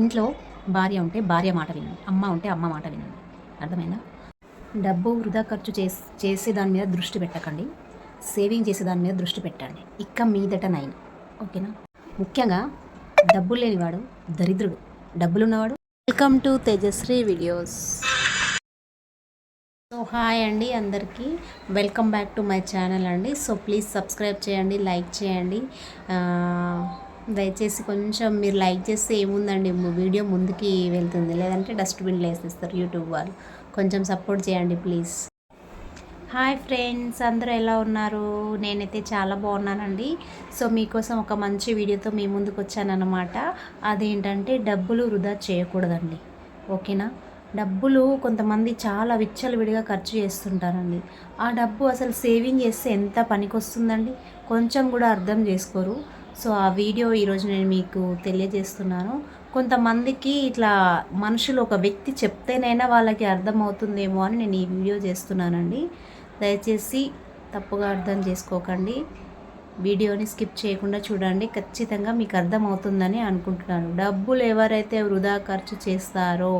ఇంట్లో భార్య ఉంటే భార్య మాట వినండి. అమ్మ ఉంటే అమ్మ మాట వినండి. అర్థమైందా? డబ్బు వృధా ఖర్చు చేసి చేసే దాని మీద దృష్టి పెట్టకండి. సేవింగ్ చేసే దాని మీద దృష్టి పెట్టండి. ఇక్క మీదట నైన్. ఓకేనా? ముఖ్యంగా డబ్బులు లేనివాడు దరిద్రుడు. డబ్బులున్నవాడు welcome to Tejashree videos so hi అండి అందరికీ. Welcome back to my channel అండి. సో ప్లీజ్ సబ్స్క్రైబ్ చేయండి లైక్ చేయండి. దయచేసి కొంచెం మీరు లైక్ చేస్తే ఏముందండి? వీడియో ముందుకి వెళ్తుంది. లేదంటే డస్ట్బిన్లో వేసేస్తారు యూట్యూబ్ వాళ్ళు. కొంచెం సపోర్ట్ చేయండి ప్లీజ్. హాయ్ ఫ్రెండ్స్ అందరూ ఎలా ఉన్నారు? నేనైతే చాలా బాగున్నానండి. సో మీకోసం ఒక మంచి వీడియోతో మీ ముందుకు వచ్చానన్నమాట. అదేంటంటే డబ్బులు వృధా చేయకూడదండి. ఓకేనా? డబ్బులు కొంతమంది చాలా విచ్చలవిడిగా ఖర్చు చేస్తుంటారండి. ఆ డబ్బు అసలు సేవింగ్ చేస్తే ఎంత పనికొస్తుందండి? కొంచెం కూడా అర్థం చేసుకోరు. సో ఆ వీడియో ఈరోజు నేను మీకు తెలియజేస్తున్నాను. కొంతమందికి ఇట్లా మనుషులు ఒక వ్యక్తి చెప్తేనైనా వాళ్ళకి అర్థమవుతుందేమో అని నేను ఈ వీడియో చేస్తున్నానండి. దయచేసి తప్పుగా అర్థం చేసుకోకండి. వీడియోని స్కిప్ చేయకుండా చూడండి. ఖచ్చితంగా మీకు అర్థమవుతుందని అనుకుంటున్నాను. డబ్బులు ఎవరైతే వృధా ఖర్చు చేస్తారో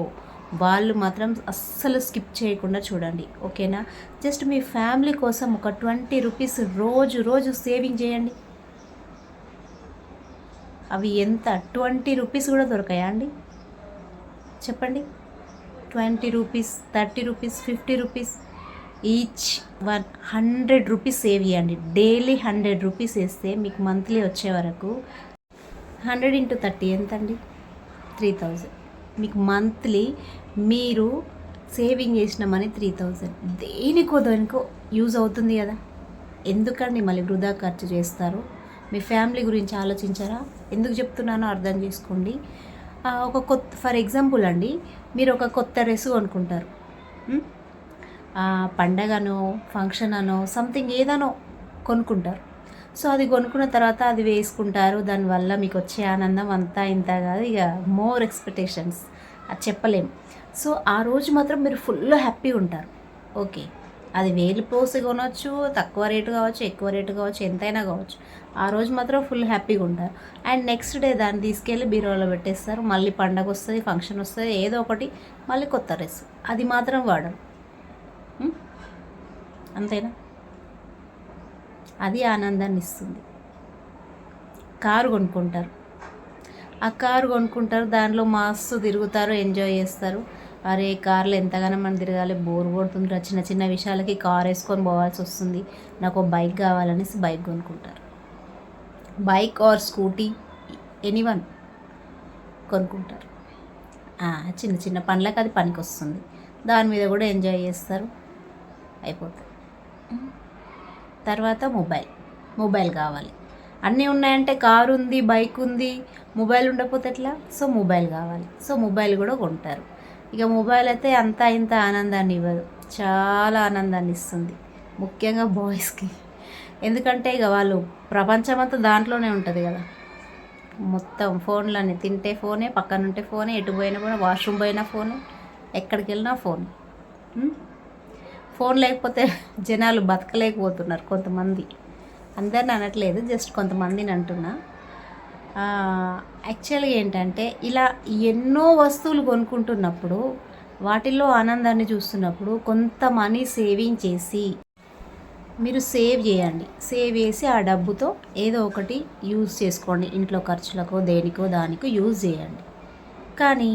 వాళ్ళు మాత్రం అస్సలు స్కిప్ చేయకుండా చూడండి. ఓకేనా? జస్ట్ మీ ఫ్యామిలీ కోసం ఒక ట్వంటీ రూపీస్ రోజు రోజు సేవింగ్ చేయండి. అవి ఎంత? ట్వంటీ రూపీస్ కూడా దొరకాయా అండి? చెప్పండి. Twenty rupees thirty rupees fifty rupees each one hundred rupees save చేయండి డైలీ హండ్రెడ్ రూపీస్ వేస్తే మీకు మంత్లీ వచ్చే వరకు హండ్రెడ్ ఇంటూ థర్టీ ఎంత అండి త్రీ థౌజండ్. మీకు మంత్లీ మీరు సేవింగ్ చేసిన మనీ త్రీ థౌజండ్. దేనికో దేనికో యూజ్ అవుతుంది కదా. ఎందుకండి మళ్ళీ వృధా ఖర్చు చేస్తారు? మీ ఫ్యామిలీ గురించి ఆలోచించారా? ఎందుకు చెప్తున్నానో అర్థం చేసుకోండి. ఒక కొత్త ఫర్ ఎగ్జాంపుల్ అండి మీరు ఒక కొత్త రెసు కొనుక్కుంటారు. పండగనో ఫంక్షన్ అనో సంథింగ్ ఏదనో కొనుక్కుంటారు. సో అది కొనుక్కున్న తర్వాత అది వేసుకుంటారు. దానివల్ల మీకు వచ్చే ఆనందం అంతా ఇంత కాదు. ఇక మోర్ ఎక్స్పెక్టేషన్స్. అది చెప్పలేము సో ఆ రోజు మాత్రం మీరు ఫుల్ హ్యాపీ ఉంటారు. ఓకే. అది వేలు పోసి కొనవచ్చు తక్కువ రేటు కావచ్చు ఎక్కువ రేటు కావచ్చు ఎంతైనా కావచ్చు. ఆ రోజు మాత్రం ఫుల్ హ్యాపీగా ఉంటారు అండ్ నెక్స్ట్ డే దాన్ని తీసుకెళ్ళి బీరోలో పెట్టేస్తారు. మళ్ళీ పండగ వస్తుంది ఫంక్షన్ వస్తుంది ఏదో ఒకటి మళ్ళీ కొత్త డ్రెస్. అది మాత్రం వాడరు అంతేనా? అది ఆనందాన్ని ఇస్తుంది. కారు కొనుక్కుంటారు. ఆ కారు కొనుక్కుంటారు. దానిలో మస్తు తిరుగుతారు ఎంజాయ్ చేస్తారు. అరే కార్లో ఎంతగానో మనం తిరగాలి. బోర్ కొడుతుంది చిన్న చిన్న విషయాలకి కార్ వేసుకొని పోవాల్సి వస్తుంది. నాకు బైక్ కావాలనేసి బైక్ కొనుక్కుంటారు. బైక్ ఆర్ స్కూటీ ఎనీవన్ కొనుక్కుంటారు. చిన్న చిన్న పనులకు అది పనికి వస్తుంది. దాని మీద కూడా ఎంజాయ్ చేస్తారు. అయిపోతుంది. తర్వాత మొబైల్. మొబైల్ కావాలి. అన్నీ ఉన్నాయంటే కారు ఉంది బైక్ ఉంది. మొబైల్ ఉండకపోతే ఎట్లా? సో మొబైల్ కావాలి. సో మొబైల్ కూడా కొంటారు. ఇక మొబైల్ అయితే అంతా ఇంత ఆనందాన్ని ఇవ్వదు. చాలా ఆనందాన్ని ఇస్తుంది. ముఖ్యంగా బాయ్స్కి ఎందుకంటే ఇక వాళ్ళు ప్రపంచం అంతా దాంట్లోనే ఉంటుంది కదా. మొత్తం ఫోన్లని తింటే ఫోనే పక్కన ఉంటే ఫోనే ఎటు పోయినా కూడా వాష్రూమ్ పోయినా ఫోనే ఎక్కడికి వెళ్ళినా ఫోన్. ఫోన్ లేకపోతే జనాలు బతకలేకపోతున్నారు కొంతమంది. అందరిని అనట్లేదు జస్ట్ కొంతమందిని అంటున్నా. యాక్చువల్గా ఏంటంటే ఇలా ఎన్నో వస్తువులు కొనుక్కుంటున్నప్పుడు వాటిల్లో ఆనందాన్ని చూస్తున్నప్పుడు కొంత మనీ సేవింగ్ చేసి మీరు సేవ్ చేయండి. సేవ్ చేసి ఆ డబ్బుతో ఏదో ఒకటి యూజ్ చేసుకోండి. ఇంట్లో ఖర్చులకో దేనికో దానికో యూజ్ చేయండి. కానీ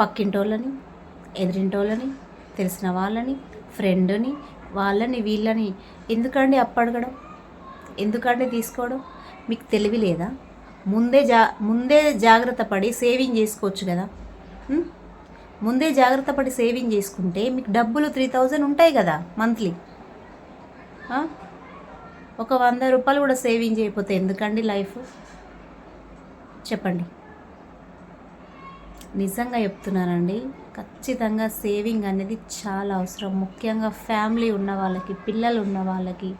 పక్కింటోళ్ళని ఎదిరింటోళ్ళని తెలిసిన వాళ్ళని ఫ్రెండ్ని వాళ్ళని వీళ్ళని ఎందుకండి అప్పడగడం? ఎందుకండి తీసుకోవడం? మీకు తెలివి లేదా? ముందే జా ముందే జాగ్రత్త పడి సేవింగ్ చేసుకోవచ్చు కదా? ముందే జాగ్రత్త పడి సేవింగ్ చేసుకుంటే మీకు డబ్బులు త్రీ థౌజండ్ ఉంటాయి కదా మంత్లీ ఒక వంద రూపాయలు కూడా సేవింగ్ చేయకపోతే ఎందుకండి లైఫ్? చెప్పండి. నిజంగా చెప్తున్నానండి ఖచ్చితంగా సేవింగ్ అనేది చాలా అవసరం. ముఖ్యంగా ఫ్యామిలీ ఉన్న వాళ్ళకి పిల్లలు ఉన్న వాళ్ళకి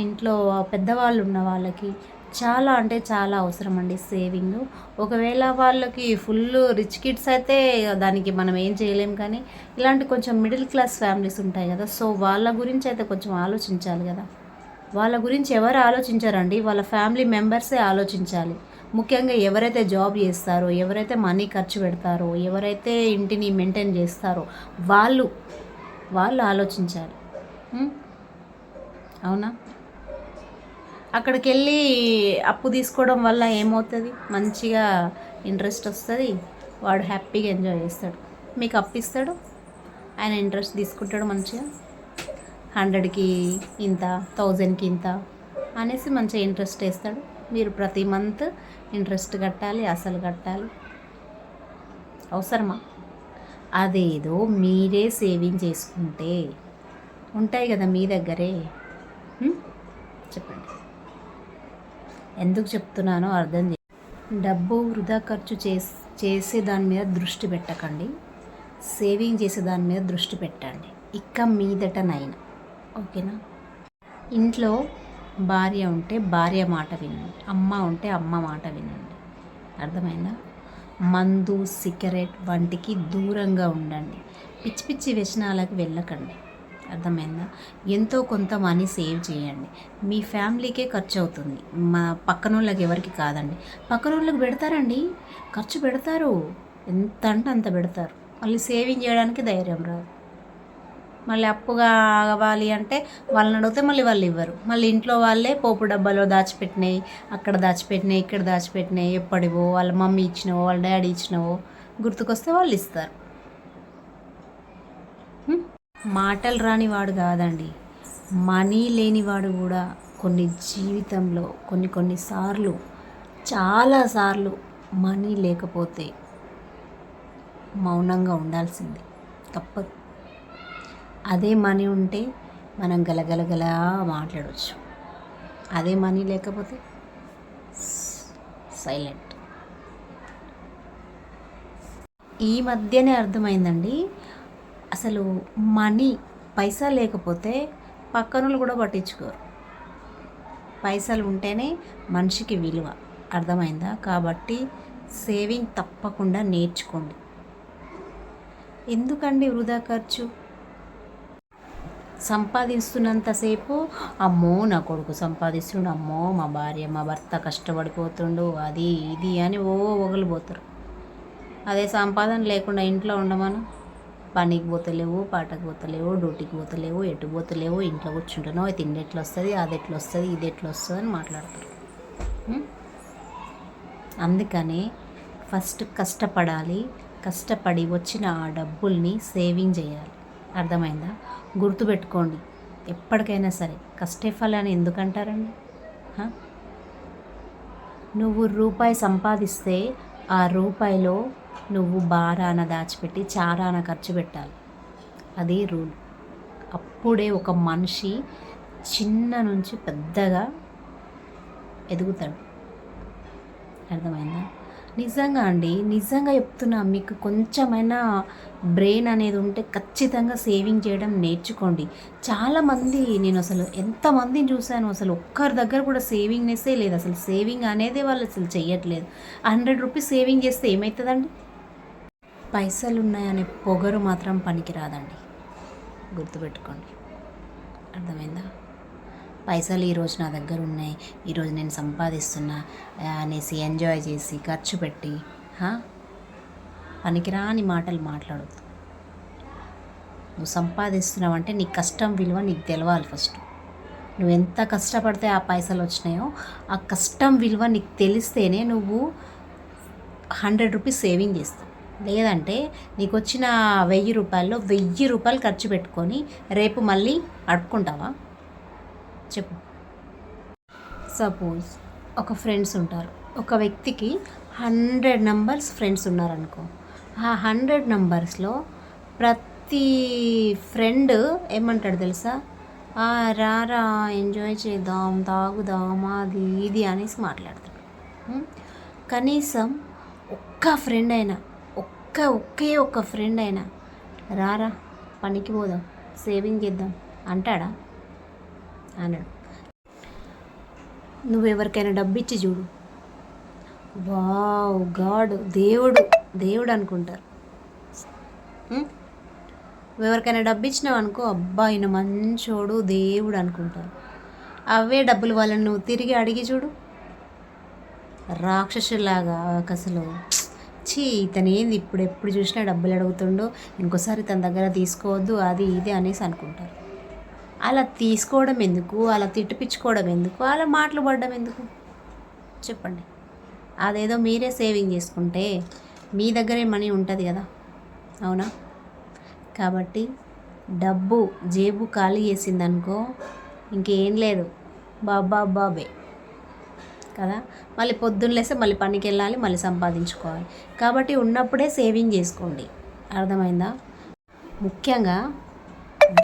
ఇంట్లో పెద్దవాళ్ళు ఉన్న వాళ్ళకి చాలా అంటే చాలా అవసరం అండి సేవింగ్. ఒకవేళ వాళ్ళకి ఫుల్ రిచ్ కిడ్స్ అయితే దానికి మనం ఏం చేయలేం కానీ ఇలాంటి కొంచెం మిడిల్ క్లాస్ ఫ్యామిలీస్ ఉంటాయి కదా సో వాళ్ళ గురించి అయితే కొంచెం ఆలోచించాలి కదా. వాళ్ళ గురించి ఎవరు ఆలోచించారండి? వాళ్ళ ఫ్యామిలీ మెంబర్సే ఆలోచించాలి. ముఖ్యంగా ఎవరైతే జాబ్ చేస్తారో ఎవరైతే మనీ ఖర్చు పెడతారో ఎవరైతే ఇంటిని మెయింటైన్ చేస్తారో వాళ్ళు వాళ్ళు ఆలోచించాలి. అవునా? అక్కడికి వెళ్ళి అప్పు తీసుకోవడం వల్ల ఏమవుతుంది? మంచిగా ఇంట్రెస్ట్ వస్తుంది. వాడు హ్యాపీగా ఎంజాయ్ చేస్తాడు. మీకు అప్పిస్తాడు ఆయన ఇంట్రెస్ట్ తీసుకుంటాడు మంచిగా. హండ్రెడ్కి ఇంత థౌజండ్కి ఇంత అనేసి మంచిగా ఇంట్రెస్ట్ వేస్తాడు. మీరు ప్రతి మంత్ ఇంట్రెస్ట్ కట్టాలి అసలు కట్టాలి. అవసరమా? అదేదో మీరే సేవింగ్ చేసుకుంటే. ఉంటాయి కదా మీ దగ్గరే ఉం? చెప్పండి ఎందుకు చెప్తున్నానో అర్థం చే డబ్బు వృధా ఖర్చు చేసి చేసే దాని మీద దృష్టి పెట్టకండి. సేవింగ్ చేసే దాని మీద దృష్టి పెట్టండి. ఇక మీదటనైనా ఓకేనా? ఇంట్లో భార్య ఉంటే భార్య మాట వినండి. అమ్మ ఉంటే అమ్మ మాట వినండి. అర్థమైందా? మందు సిగరెట్ వంటికి దూరంగా ఉండండి. పిచ్చి పిచ్చి వ్యసనాలకు వెళ్ళకండి. అర్థమైందా? ఎంతో కొంత మనీ సేవ్ చేయండి. మీ ఫ్యామిలీకే ఖర్చు అవుతుంది మా పక్కన వాళ్ళకి ఎవరికి కాదండి. పక్కన వాళ్ళకి పెడతారండి. ఖర్చు పెడతారు. ఎంత అంటే అంత పెడతారు. మళ్ళీ సేవింగ్ చేయడానికి ధైర్యం రాదు. మళ్ళీ అప్పుగా కావాలి అంటే వాళ్ళని అడిగితే మళ్ళీ వాళ్ళు ఇవ్వరు. మళ్ళీ ఇంట్లో వాళ్ళే పోపు డబ్బాలో దాచిపెట్టినాయి అక్కడ దాచిపెట్టినాయి ఇక్కడ దాచిపెట్టినాయి ఎప్పటివో వాళ్ళ మమ్మీ ఇచ్చినవో వాళ్ళ డాడీ ఇచ్చినవో గుర్తుకొస్తే వాళ్ళు ఇస్తారు. మాటలు రానివాడు కాదండి. మనీ లేనివాడు కూడా కొన్ని జీవితంలో కొన్ని కొన్నిసార్లు చాలాసార్లు మనీ లేకపోతే మౌనంగా ఉండాల్సింది. తప్పదు. అదే మనీ ఉంటే మనం గలగలగలా మాట్లాడవచ్చు అదే మనీ లేకపోతే సైలెంట్. ఈ మధ్యనే అర్థమైందండి. అసలు మనీ పైసా లేకపోతే పక్కనలు కూడా పట్టించుకోరు. పైసలు ఉంటేనే మనిషికి విలువ. అర్థమైందా? కాబట్టి సేవింగ్ తప్పకుండా నేర్చుకోండి. ఎందుకండి వృధా ఖర్చు? సంపాదిస్తున్నంతసేపు అమ్మో నా కొడుకు సంపాదిస్తుండు అమ్మో మా భార్య మా భర్త కష్టపడిపోతుండు అది ఇది అని ఓ ఒగలిపోతారు అదే సంపాదన లేకుండా ఇంట్లో ఉండమను? పనికి పోతలేవు పాటకు పోతలేవు డ్యూటీకి పోతలేవు ఎటు పోతలేవు ఇంట్లో కూర్చుంటున్నావు అది తిండి ఎట్లా వస్తుంది అది ఎట్లా వస్తుంది ఇది ఎట్లా వస్తుంది అని మాట్లాడతారు. అందుకని అందుకనే ఫస్ట్ కష్టపడాలి కష్టపడి వచ్చిన ఆ డబ్బుల్ని సేవింగ్ చేయాలి. అర్థమైందా? గుర్తుపెట్టుకోండి ఎప్పటికైనా సరే కష్టే ఫలాన్ని ఎందుకంటారండి? నువ్వు రూపాయి సంపాదిస్తే ఆ రూపాయిలో నువ్వు బారాన దాచిపెట్టి చారాన ఖర్చు పెట్టాలి. అది రూల్. అప్పుడే ఒక మనిషి చిన్న నుంచి పెద్దగా ఎదుగుతాడు. అర్థమైందా? నిజంగా అండి నిజంగా చెప్తున్నా మీకు కొంచెమైనా బ్రెయిన్ అనేది ఉంటే ఖచ్చితంగా సేవింగ్ చేయడం నేర్చుకోండి. చాలామంది నేను అసలు ఎంతమందిని చూశాను అసలు ఒక్కరి దగ్గర కూడా సేవింగ్నెస్సే లేదు. అసలు సేవింగ్ అనేది వాళ్ళు అసలు చేయట్లేదు హండ్రెడ్ రూపీస్ సేవింగ్ చేస్తే ఏమవుతుందండి పైసలు ఉన్నాయనే పొగరు మాత్రం పనికిరాదండి. గుర్తుపెట్టుకోండి. అర్థమైందా? పైసలు ఈరోజు నా దగ్గర ఉన్నాయి ఈరోజు నేను సంపాదిస్తున్నా అనేసి ఎంజాయ్ చేసి ఖర్చు పెట్టి పనికిరాని మాటలు మాట్లాడద్దు. నువ్వు సంపాదిస్తున్నావు అంటే నీ కష్టం విలువ నీకు తెలవాలి ఫస్ట్. నువ్వు ఎంత కష్టపడితే ఆ పైసలు వచ్చినాయో ఆ కష్టం విలువ నీకు తెలిస్తేనే నువ్వు హండ్రెడ్ రూపీస్ సేవింగ్ చేస్తావు. లేదంటే నీకు వచ్చిన వెయ్యి రూపాయల్లో వెయ్యి రూపాయలు ఖర్చు పెట్టుకొని రేపు మళ్ళీ అడుక్కుంటావా? చెప్పు. సపోజ్ ఒక ఫ్రెండ్స్ ఉంటారు. ఒక వ్యక్తికి హండ్రెడ్ నంబర్స్ ఫ్రెండ్స్ ఉన్నారనుకో ఆ హండ్రెడ్ నంబర్స్లో ప్రతి ఫ్రెండ్ ఏమంటాడు తెలుసా? "ఆ, రారా ఎంజాయ్ చేద్దాం తాగుదాం అది ఇది అనేసి మాట్లాడతాడు. కనీసం ఒక్క ఫ్రెండ్ అయినా ఒక్క ఒకే ఒక్క ఫ్రెండ్ అయినా రారా పనికి పోదాం సేవింగ్ చేద్దాం అంటాడా? అన్నాడు నువ్వు ఎవరికైనా డబ్బు ఇచ్చి చూడు. వావ్ గాడ్ దేవుడు దేవుడు అనుకుంటారు. ఎవరికైనా డబ్బు ఇచ్చినావు అనుకో అబ్బా ఈయన మంచోడు దేవుడు అనుకుంటారు. అవే డబ్బులు వాళ్ళని నువ్వు తిరిగి అడిగి చూడు. రాక్షసులాగా అసలు చీ ఇతను ఏంది ఇప్పుడు ఎప్పుడు చూసినా డబ్బులు అడుగుతుండో ఇంకోసారి తన దగ్గర తీసుకోవద్దు అది ఇది అనేసి అనుకుంటారు. అలా తీసుకోవడం ఎందుకు? అలా తిట్టిపించుకోవడం ఎందుకు? అలా మాటలు పడడం ఎందుకు? చెప్పండి. అదేదో మీరే సేవింగ్ చేసుకుంటే మీ దగ్గరే మనీ ఉంటుంది కదా? అవునా? కాబట్టి డబ్బు జేబు ఖాళీ చేసిందనుకో ఇంకేం లేదు. బాబా బాబే కదా? మళ్ళీ పొద్దున్న లేస్తే మళ్ళీ పనికి వెళ్ళాలి మళ్ళీ సంపాదించుకోవాలి. కాబట్టి ఉన్నప్పుడే సేవింగ్ చేసుకోండి. అర్థమైందా? ముఖ్యంగా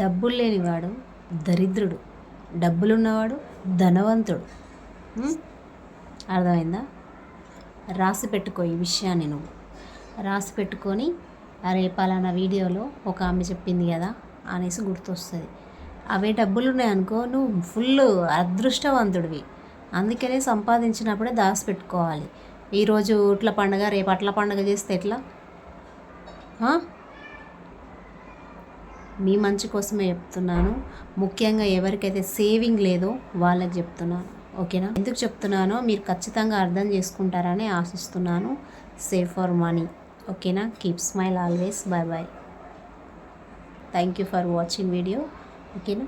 డబ్బులు లేనివాడు దరిద్రుడు. డబ్బులున్నవాడు ధనవంతుడు. అర్థమైందా? రాసి పెట్టుకో ఈ విషయాన్ని నువ్వు. రాసి పెట్టుకొని అరే పలానా వీడియోలో ఒక ఆమె చెప్పింది కదా అనేసి గుర్తొస్తుంది. అవే డబ్బులు ఉన్నాయనుకో నువ్వు ఫుల్ అదృష్టవంతుడివి. అందుకనే సంపాదించినప్పుడే దాచి పెట్టుకోవాలి. ఈరోజు ఇట్ల పండగ రేపు అట్ల పండగ చేస్తే ఎట్లా? మీ మంచి కోసమే చెప్తున్నాను. ముఖ్యంగా ఎవరికైతే సేవింగ్ లేదో వాళ్ళకి చెప్తున్నాను. ఓకేనా? ఎందుకు చెప్తున్నానో మీరు ఖచ్చితంగా అర్థం చేసుకుంటారని ఆశిస్తున్నాను. సేవ్ ఫర్ మనీ ఓకేనా? Keep smile always bye bye thank you for watching video ఓకేనా?